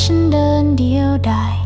ฉันเดินเดียวได้